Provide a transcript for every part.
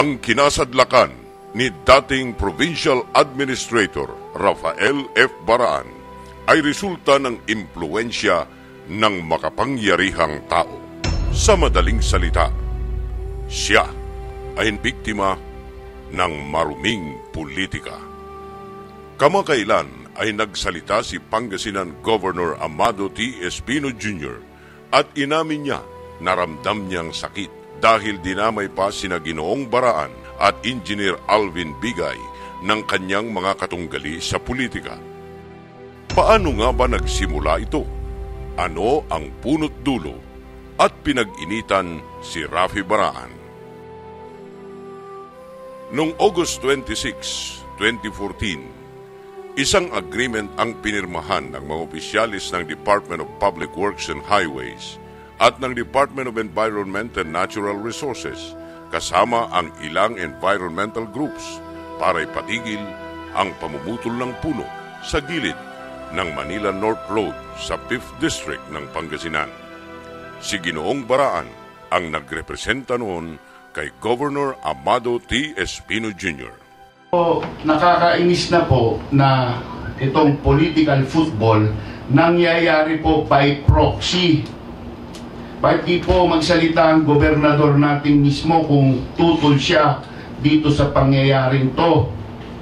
Ang kinasadlakan ni dating Provincial Administrator Rafael F. Baraan ay resulta ng impluensya ng makapangyarihang tao. Sa madaling salita, siya ay biktima ng maruming politika. Kamakailan ay nagsalita si Pangasinan Governor Amado T. Espino Jr. at inamin niya naramdam niyang sakit dahil dinamay pa sina Ginoong Baraan at Engineer Alvin Bigay ng kanyang mga katunggali sa politika. Paano nga ba nagsimula ito? Ano ang punot dulo at pinag-initan si Rafi Baraan? Noong August 26, 2014, isang agreement ang pinirmahan ng mga opisyalis ng Department of Public Works and Highways at ng Department of Environment and Natural Resources kasama ang ilang environmental groups para ipatigil ang pamumutol ng puno sa gilid ng Manila North Road sa 5th District ng Pangasinan. Si Ginoong Baraan ang nagrepresenta noon kay Governor Amado T. Espino Jr. Po, nakakainis na po na itong political football nangyayari po by proxy. Bakit di po magsalita ang gobernador natin mismo kung tutol siya dito sa pangyayaring to?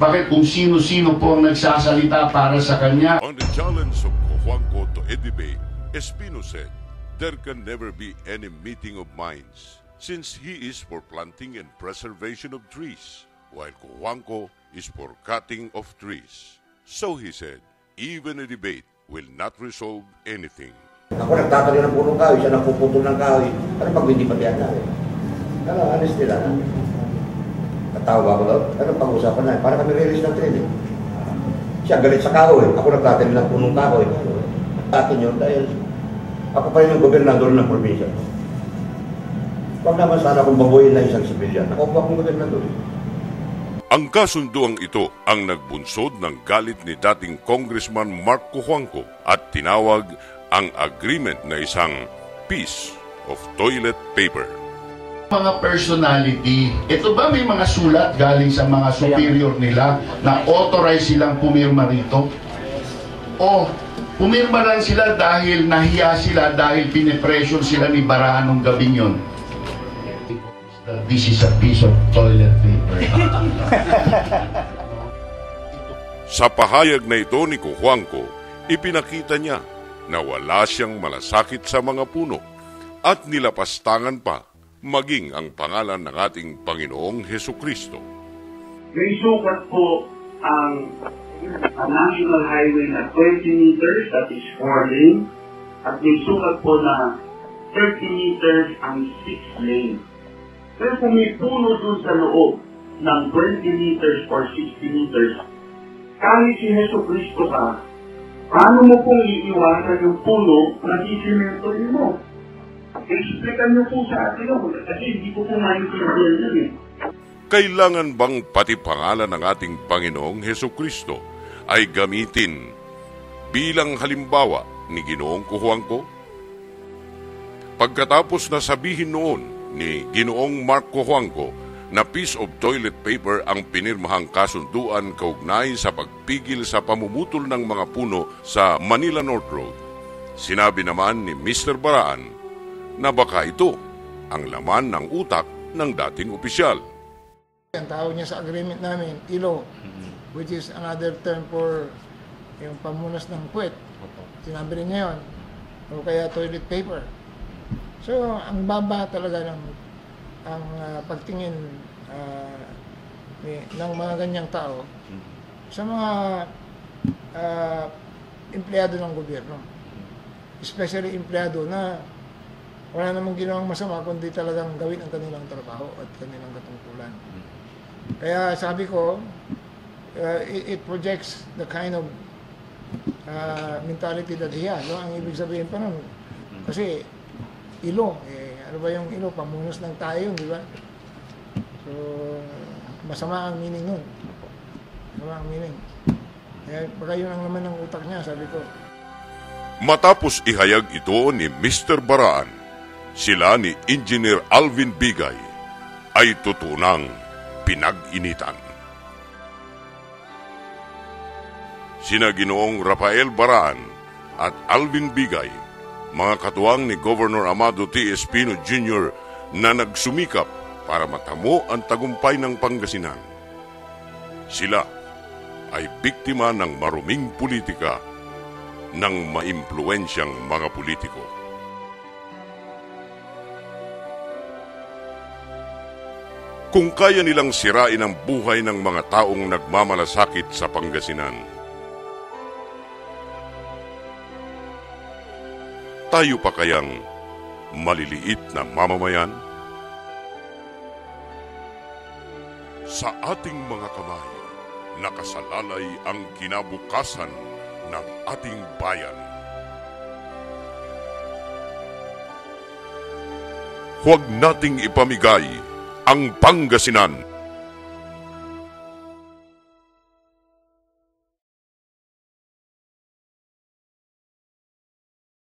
Bakit kung sino-sino po ang nagsasalita para sa kanya? On the challenge of Cojuangco to debate, Espino said, there can never be any meeting of minds since he is for planting and preservation of trees, while Cojuangco is for cutting of trees. So he said, even a debate will not resolve anything. Ako nagtatanim ng punong kahoy, siya nagpuputol ng kahoy. Ano pag hindi pati namin? Ano, alis nila na. Natawa ko daw. Ano pag-usapan na? Para kami release ng training. Siya galit sa kahoy. Ako nagtatanim ng punong kahoy. Akin yun dahil ako pa rin yung gobernador ng probinsya. Huwag naman sana akong babuhin na isang sibilyan. Ako pa akong gobernador. Ang kasunduang ito ang nagbunsod ng galit ni dating Congressman Mark Cojuangco at tinawag ang agreement na isang piece of toilet paper. Mga personality, ito ba may mga sulat galing sa mga superior nila na authorized silang pumirma rito? O pumirma lang sila dahil nahiya sila dahil pinipressure sila ni Baraan nung gabing yun? This is a piece of toilet paper. Sa pahayag na ito ni Cojuangco, ipinakita niya na wala siyang malasakit sa mga puno at nilapastangan pa maging ang pangalan ng ating Panginoong Heso Kristo. May sukat po ang ang National Highway na 20 meters, that is 4 lane. At may sukat po na 30 meters ang 6 lane. Pero kung may puno dun sa loob ng 20 meters or 60 meters, kahit si Heso Kristo ka, paano mo pong iiwasan yung puno na sisimento mo? Explican niyo po sa atin yun, kasi hindi ko po maintindihan yun eh. Kailangan bang pati pangalan ng ating Panginoong Heso Kristo ay gamitin bilang halimbawa ni Ginoong Kuhuangko? Pagkatapos na sabihin noon ni Ginoong Mark Kuhuangko na piece of toilet paper ang pinirmahang kasunduan kaugnay sa pagpigil sa pamumutol ng mga puno sa Manila North Road. Sinabi naman ni Mr. Baraan na baka ito ang laman ng utak ng dating opisyal. Ang tawag niya sa agreement namin, ILO, which is another term for yung pamunas ng puwet. Sinabi rin niya yun. O kaya toilet paper. So, ang baba talaga ng ang ah, pagtingin ah, ni, ng mga ganyang tao sa mga ah, empleyado ng gobyerno. Especially empleyado na wala namang ginawang masama kundi talagang gawin ang kanilang trabaho at kanilang katungkulan. Kaya sabi ko, uh, it, it projects the kind of uh, mentality that he has. No? Ang ibig sabihin pa nun, kasi ilo, eh, ano ba yung ilo? Pamunos ng tayo di ba? So, masama ang meaning nun. Masama ang meaning. Kaya baka yun ang naman ng utak niya, sabi ko. Matapos ihayag ito ni Mr. Baraan, sila ni Engineer Alvin Bigay ay tutunang pinag-initan. Sina Ginoong Rafael Baraan at Alvin Bigay, mga katuwang ni Governor Amado T. Espino Jr. na nagsumikap para matamo ang tagumpay ng Pangasinan. Sila ay biktima ng maruming politika ng maimpluensyang mga politiko. Kung kaya nilang sirain ang buhay ng mga taong nagmamalasakit sa Pangasinan, tayo pa kayang maliliit na mamamayan? Sa ating mga kamay, nakasalalay ang kinabukasan ng ating bayan. Huwag nating ipamigay ang Pangasinan